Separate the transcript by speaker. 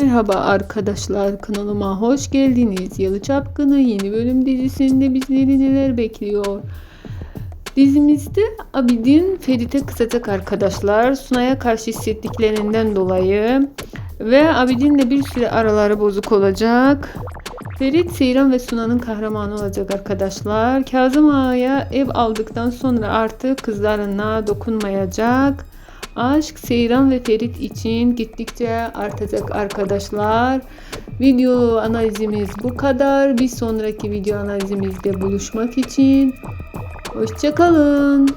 Speaker 1: Merhaba arkadaşlar kanalıma hoş geldiniz. Yalı Çapkını yeni bölüm dizisinde bizleri neler bekliyor? Dizimizde Abidin Ferit'e kısacak arkadaşlar. Sunay'a karşı hissettiklerinden dolayı ve Abidin'le bir süre araları bozuk olacak. Ferit, Seyran ve Suna'nın kahramanı olacak arkadaşlar. Kazım Ağa'ya ev aldıktan sonra artık kızlarına dokunmayacak. Aşk Seyran ve Ferit için gittikçe artacak arkadaşlar. Video analizimiz bu kadar. Bir sonraki video analizimizde buluşmak için hoşçakalın.